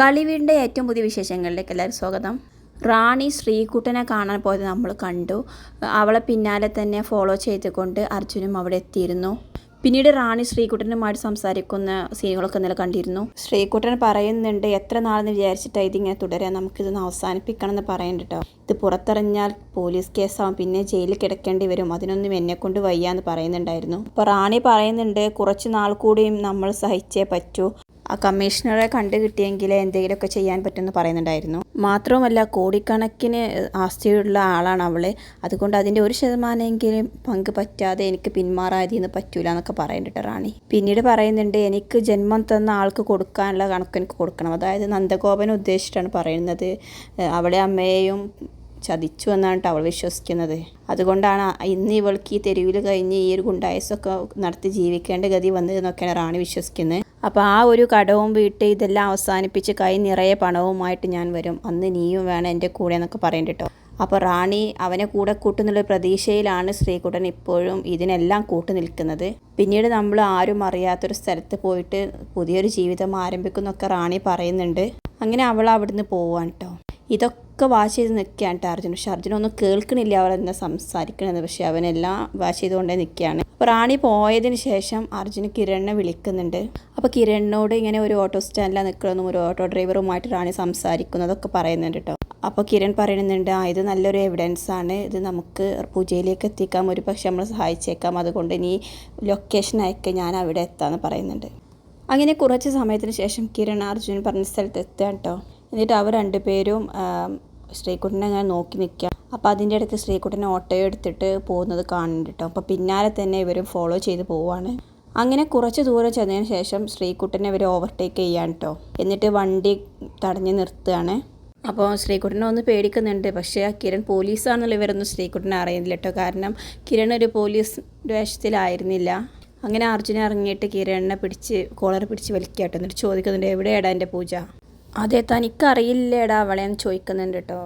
കളിവീടിന്റെ ഏറ്റവും പുതിയ വിശേഷങ്ങളിലേക്ക് എല്ലാവരും സ്വാഗതം. റാണി ശ്രീകുട്ടനെ കാണാൻ പോയത് നമ്മൾ കണ്ടു. അവളെ പിന്നാലെ തന്നെ ഫോളോ ചെയ്തുകൊണ്ട് അർജുനും അവിടെ എത്തിയിരുന്നു. പിന്നീട് റാണി ശ്രീകുട്ടനുമായിട്ട് സംസാരിക്കുന്ന സീനുകളൊക്കെ ഇന്നലെ കണ്ടിരുന്നു. ശ്രീകുട്ടൻ പറയുന്നുണ്ട് എത്ര നാളെന്ന് വിചാരിച്ചിട്ടാണ് ഇതിങ്ങനെ തുടരാൻ നമുക്കിതൊന്ന് അവസാനിപ്പിക്കണം എന്ന് പറയുന്നുണ്ട് കേട്ടോ ഇത് പുറത്തിറങ്ങിയാൽ പോലീസ് കേസാവും പിന്നെ ജയിലിൽ കിടക്കേണ്ടി വരും. അതിനൊന്നും എന്നെ കൊണ്ട് വയ്യാന്ന് പറയുന്നുണ്ടായിരുന്നു. അപ്പോൾ റാണി പറയുന്നുണ്ട് കുറച്ച് നാൾ കൂടിയും നമ്മൾ സഹിച്ചേ പറ്റൂ. ആ കമ്മീഷണറെ കണ്ടു കിട്ടിയെങ്കിൽ എന്തെങ്കിലുമൊക്കെ ചെയ്യാൻ പറ്റുമെന്ന് പറയുന്നുണ്ടായിരുന്നു. മാത്രവുമല്ല കോടിക്കണക്കിന് ആസ്തിയുള്ള ആളാണ് അവൾ. അതുകൊണ്ട് അതിന്റെ ഒരു ശതമാനമെങ്കിലും പങ്ക് പറ്റാതെ എനിക്ക് പിന്മാറാതിന്ന് പറ്റൂല എന്നൊക്കെ പറയുന്നുണ്ട് റാണി. പിന്നീട് പറയുന്നുണ്ട് എനിക്ക് ജന്മം തന്ന ആൾക്ക് കൊടുക്കാനുള്ള കണക്ക് എനിക്ക് കൊടുക്കണം. അതായത് നന്ദഗോപൻ ഉദ്ദേശിച്ചിട്ടാണ് പറയുന്നത്. അവളെ അമ്മയെയും ചതിച്ചു എന്നാണ് അവൾ വിശ്വസിക്കുന്നത്. അതുകൊണ്ടാണ് ഇന്ന് ഇവൾക്ക് ഈ തെരുവിൽ കഴിഞ്ഞ് ഈ ഒരു ഗുണ്ടായസൊക്കെ നടത്തി ജീവിക്കേണ്ട ഗതി വന്നതെന്നൊക്കെയാണ് റാണി വിശ്വസിക്കുന്നത്. അപ്പോൾ ആ ഒരു കടവും വീട്ട് ഇതെല്ലാം അവസാനിപ്പിച്ച് കൈ നിറയെ പണവുമായിട്ട് ഞാൻ വരും. അന്ന് നീയും വേണം എന്റെ കൂടെ എന്നൊക്കെ പറയുന്നുണ്ട് കേട്ടോ അപ്പോൾ റാണി അവനെ കൂടെ കൂട്ടുന്നുള്ള പ്രതീക്ഷയിലാണ് ശ്രീകുട്ടൻ ഇപ്പോഴും ഇതിനെല്ലാം കൂട്ടു നിൽക്കുന്നത്. പിന്നീട് നമ്മൾ ആരും അറിയാത്തൊരു സ്ഥലത്ത് പോയിട്ട് പുതിയൊരു ജീവിതം ആരംഭിക്കുന്നൊക്കെ റാണി പറയുന്നുണ്ട്. അങ്ങനെ അവൾ അവിടുന്ന് പോവാൻ കേട്ടോ ഇതൊക്കെ വാച്ച് ചെയ്ത് നിൽക്കുകയാണ് കേട്ടോ അർജുൻ. പക്ഷെ അർജുനൊന്നും കേൾക്കണില്ല അവൾ എന്താ സംസാരിക്കണത്. പക്ഷെ അവനെല്ലാം വാച്ച് ചെയ്തുകൊണ്ടേ നിൽക്കുകയാണ്. അപ്പോൾ റാണി പോയതിന് ശേഷം അർജുന് കിരണിനെ വിളിക്കുന്നുണ്ട്. അപ്പോൾ കിരണിനോട് ഇങ്ങനെ ഒരു ഓട്ടോ സ്റ്റാൻഡിലാണ് നിൽക്കണമെന്നും ഒരു ഓട്ടോ ഡ്രൈവറുമായിട്ട് റാണി സംസാരിക്കുന്നതൊക്കെ പറയുന്നുണ്ട് കേട്ടോ. അപ്പോൾ കിരൺ പറയുന്നുണ്ട് ആ ഇത് നല്ലൊരു എവിഡൻസ് ആണ്. ഇത് നമുക്ക് പൂജയിലേക്ക് എത്തിക്കാം. ഒരു പക്ഷെ നമ്മൾ സഹായിച്ചേക്കാം. അതുകൊണ്ട് നീ ലൊക്കേഷൻ അയക്കുക ഞാൻ അവിടെ എത്താമെന്ന് പറയുന്നുണ്ട്. അങ്ങനെ കുറച്ച് സമയത്തിന് ശേഷം കിരൺ അർജുൻ പറഞ്ഞ സ്ഥലത്ത് എത്തുക കേട്ടോ. എന്നിട്ട് അവർ രണ്ടുപേരും ശ്രീകുട്ടനെ അങ്ങനെ നോക്കി നിൽക്കുക. അപ്പോൾ അതിന്റെ ഇടയ്ക്ക് ശ്രീകുട്ടനെ ഓട്ടോ എടുത്തിട്ട് പോകുന്നത് കാണുന്നുണ്ട് കേട്ടോ. അപ്പോൾ പിന്നാലെ തന്നെ ഇവരും ഫോളോ ചെയ്ത് പോവുകയാണ്. അങ്ങനെ കുറച്ച് ദൂരം ചെന്നതിന് ശേഷം ശ്രീകുട്ടനെ ഇവർ ഓവർടേക്ക് ചെയ്യാൻ കേട്ടോ എന്നിട്ട് വണ്ടി തടഞ്ഞ് നിർത്തുകയാണ്. അപ്പോൾ ശ്രീകുട്ടനെ ഒന്ന് പേടിക്കുന്നുണ്ട്. പക്ഷേ ആ കിരൺ പോലീസാണെന്നുള്ള ഇവരൊന്നും ശ്രീകുട്ടനെ അറിയുന്നില്ല കേട്ടോ കാരണം കിരൺ ഒരു പോലീസ് വേഷത്തിലായിരുന്നില്ല. അങ്ങനെ അർജുന ഇറങ്ങിയിട്ട് കിരണിനെ പിടിച്ച് കോളർ പിടിച്ച് വലിക്കാട്ടോ എന്നിട്ട് ചോദിക്കുന്നുണ്ട് എവിടെയാടാ എന്റെ പൂജ? അതെ തനിക്കറിയില്ലേടാ അവളെ എന്ന് ചോദിക്കുന്നുണ്ട് കേട്ടോ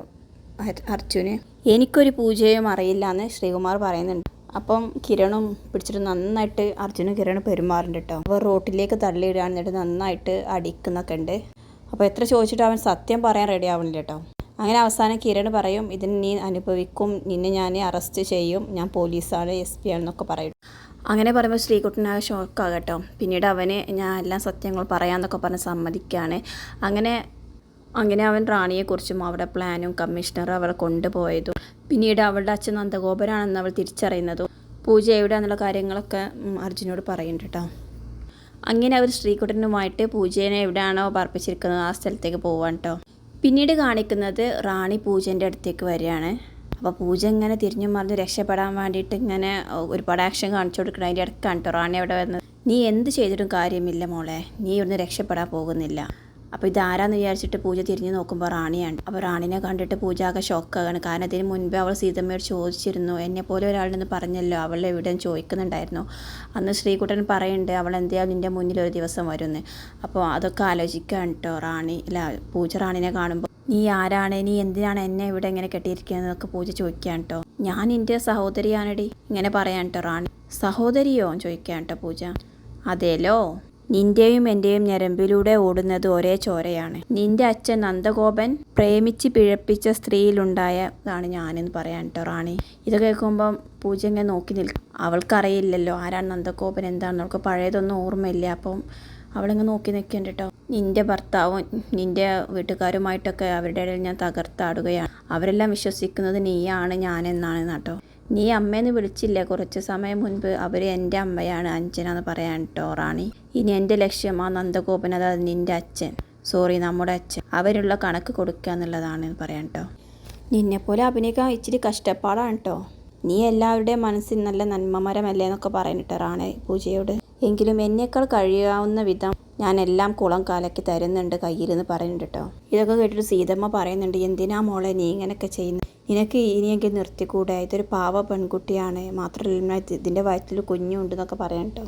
അർജുന്. എനിക്കൊരു പൂജയും അറിയില്ല എന്ന് ശ്രീകുമാർ പറയുന്നുണ്ട്. അപ്പം കിരണും പിടിച്ചിട്ട് നന്നായിട്ട് അർജുനും കിരണും പെരുമാറുന്നുണ്ട് കേട്ടോ അപ്പോൾ റോട്ടിലേക്ക് തള്ളിയിടാൻ എന്നിട്ട് നന്നായിട്ട് അടിക്കുന്നൊക്കെ ഉണ്ട്. അപ്പോൾ എത്ര ചോദിച്ചിട്ട് അവൻ സത്യം പറയാൻ റെഡി ആവണില്ല കേട്ടോ അങ്ങനെ അവസാനം കിരൺ പറയും ഇതിന് നീ അനുഭവിക്കും നിന്നെ ഞാൻ അറസ്റ്റ് ചെയ്യും ഞാൻ പോലീസാണ് എസ് പി ആണെന്നൊക്കെ പറയും. അങ്ങനെ പറയുമ്പോൾ ശ്രീകുട്ടനാകെ ഷോക്കാകട്ടോ പിന്നീട് അവന് ഞാൻ എല്ലാ സത്യങ്ങളും പറയാമെന്നൊക്കെ പറഞ്ഞ് സമ്മതിക്കുകയാണ് അങ്ങനെ അങ്ങനെ അവൻ റാണിയെക്കുറിച്ചും അവരുടെ പ്ലാനും കമ്മീഷണർ അവളെ കൊണ്ടുപോയതും പിന്നീട് അവളുടെ അച്ഛൻ നന്ദഗോപനാണെന്ന് അവൾ തിരിച്ചറിയുന്നതും പൂജ എവിടെയാണെന്നുള്ള കാര്യങ്ങളൊക്കെ അർജുനോട് പറയുന്നുണ്ട് കേട്ടോ. അങ്ങനെ അവർ ശ്രീകുട്ടനുമായിട്ട് പൂജേനെ എവിടെയാണോ പാർപ്പിച്ചിരിക്കുന്നത് ആ സ്ഥലത്തേക്ക് പോവാൻ കേട്ടോ. പിന്നീട് കാണിക്കുന്നത് റാണി പൂജേന്റെ അടുത്തേക്ക് വരികയാണ്. അപ്പോൾ പൂജ ഇങ്ങനെ തിരിഞ്ഞു മറിഞ്ഞ് രക്ഷപ്പെടാൻ വേണ്ടിയിട്ട് ഇങ്ങനെ ഒരുപാട് ആക്ഷൻ കാണിച്ചു കൊടുക്കണം അതിന്റെ ഇടയ്ക്കാണ് കേട്ടോ റാണി അവിടെ വരുന്നത് നീ എന്ത് ചെയ്തിട്ടും കാര്യമില്ല മോളെ. നീ ഇവിടുന്ന് രക്ഷപ്പെടാൻ പോകുന്നില്ല. അപ്പോൾ ഇതാരാന്ന് വിചാരിച്ചിട്ട് പൂജ തിരിഞ്ഞ് നോക്കുമ്പോൾ റാണിയാണ്. അപ്പോൾ റാണിനെ കണ്ടിട്ട് പൂജ ആകെ ഷോക്കാണ്. കാരണം അതിന് മുൻപേ അവൾ സീതമ്മയോട് ചോദിച്ചിരുന്നു. എന്നെ പോലെ ഒരാളെന്ന് പറഞ്ഞല്ലോ. അവൾ എവിടെ ചോദിക്കുന്നുണ്ടായിരുന്നു. അന്ന് ശ്രീകുട്ടൻ പറയുന്നുണ്ട് അവൾ എന്തെയാ നിന്റെ മുന്നിൽ ഒരു ദിവസം വരുമെന്ന് അപ്പോൾ അതൊക്കെ ആലോചിക്കാൻ കേട്ടോ റാണി. അല്ല പൂജ റാണിനെ കാണുമ്പോൾ. നീ ആരാണ്? നീ എന്തിനാണ് എന്നെ ഇവിടെ ഇങ്ങനെ കെട്ടിയിരിക്കുന്നതൊക്കെ പൂജ ചോദിക്കാൻ കേട്ടോ. ഞാൻ എന്റെ സഹോദരിയാണടി. ഇങ്ങനെ പറയാൻ കേട്ടോ റാണി. സഹോദരിയോ? ചോദിക്കാൻ കേട്ടോ പൂജ. അതേലോ. നിന്റെയും എന്റെയും ഞരമ്പിലൂടെ ഓടുന്നത് ഒരേ ചോരയാണ്. നിന്റെ അച്ഛൻ നന്ദഗോപൻ പ്രേമിച്ച് പിഴപ്പിച്ച സ്ത്രീയിലുണ്ടായതാണ് ഞാനെന്ന് പറയാൻ കേട്ടോ റാണി. ഇത് കേൾക്കുമ്പം പൂജ ഇങ്ങനെ നോക്കി നിൽക്കും അവൾക്കറിയില്ലല്ലോ ആരാണ് നന്ദഗോപൻ എന്താണെന്ന്. അവൾക്ക് പഴയതൊന്നും ഓർമ്മയില്ല. അപ്പം അവളിങ്ങ് നോക്കി നിൽക്കുന്നുണ്ട് കേട്ടോ നിന്റെ ഭർത്താവും നിന്റെ വീട്ടുകാരുമായിട്ടൊക്കെ അവരുടെ ഇടയിൽ ഞാൻ തകർത്താടുകയാണ്. അവരെല്ലാം വിശ്വസിക്കുന്നത് നീയാണ് ഞാനെന്നാണ് കേട്ടോ നീ അമ്മയെന്ന് വിളിച്ചില്ല. കുറച്ച് സമയം മുൻപ് അവർ എന്റെ അമ്മയാണ് അഞ്ജന എന്ന് പറയാൻ കേട്ടോ റാണി. ഇനി എന്റെ ലക്ഷ്യം ആ നന്ദഗോപൻ അതായത് നിന്റെ അച്ഛൻ. സോറി നമ്മുടെ അച്ഛൻ. അവരുള്ള കണക്ക് കൊടുക്കുക എന്നുള്ളതാണ് പറയാൻ കേട്ടോ നിന്നെപ്പോലെ അഭിനയിക്കാൻ ഇച്ചിരി കഷ്ടപ്പാടാണ് കേട്ടോ നീ എല്ലാവരുടെയും മനസ്സിൽ നല്ല നന്മമരമല്ലേ എന്നൊക്കെ പറയുന്നുട്ടോ റാണി പൂജയോട്. എങ്കിലും എന്നേക്കാൾ കഴിയാവുന്ന വിധം ഞാൻ എല്ലാം കുളം കാലയ്ക്ക് തരുന്നുണ്ട് കയ്യിൽ നിന്ന് പറയുന്നുണ്ട് കേട്ടോ ഇതൊക്കെ കേട്ടിട്ട് സീതമ്മ പറയുന്നുണ്ട് എന്തിനാ മോളെ നീ ഇങ്ങനെയൊക്കെ ചെയ്യുന്നത് നിനക്ക് ഇനിയെങ്കിൽ നിർത്തിക്കൂടെ? ഇതൊരു പാവ പെൺകുട്ടിയാണ്. മാത്രമല്ല ഇതിന്റെ വയറ്റിൽ കുഞ്ഞുണ്ട് എന്നൊക്കെ പറയാൻ കേട്ടോ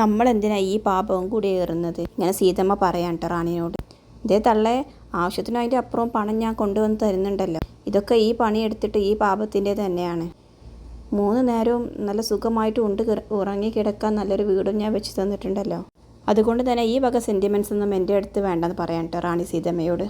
നമ്മളെന്തിനാ ഈ പാപവും കൂടി ഏറുന്നത്? ഇങ്ങനെ സീതമ്മ പറയാൻ കേട്ടോ റാണിനോട്. ഇതേ തള്ളേ ആവശ്യത്തിന് അതിന്റെ അപ്പുറവും പണം ഞാൻ കൊണ്ടുവന്ന് തരുന്നുണ്ടല്ലോ. ഇതൊക്കെ ഈ പണി എടുത്തിട്ട് ഈ പാപത്തിന്റെ തന്നെയാണ്. മൂന്ന് നേരവും നല്ല സുഖമായിട്ട് ഉണ്ട് ഉറങ്ങി കിടക്കാൻ നല്ലൊരു വീടും ഞാൻ വെച്ച് തന്നിട്ടുണ്ടല്ലോ. അതുകൊണ്ട് തന്നെ ഈ വക സെന്റിമെൻസ് ഒന്നും എന്റെ അടുത്ത് വേണ്ടെന്ന് പറയാൻ കേട്ടോ റാണി സീതമ്മയോട്.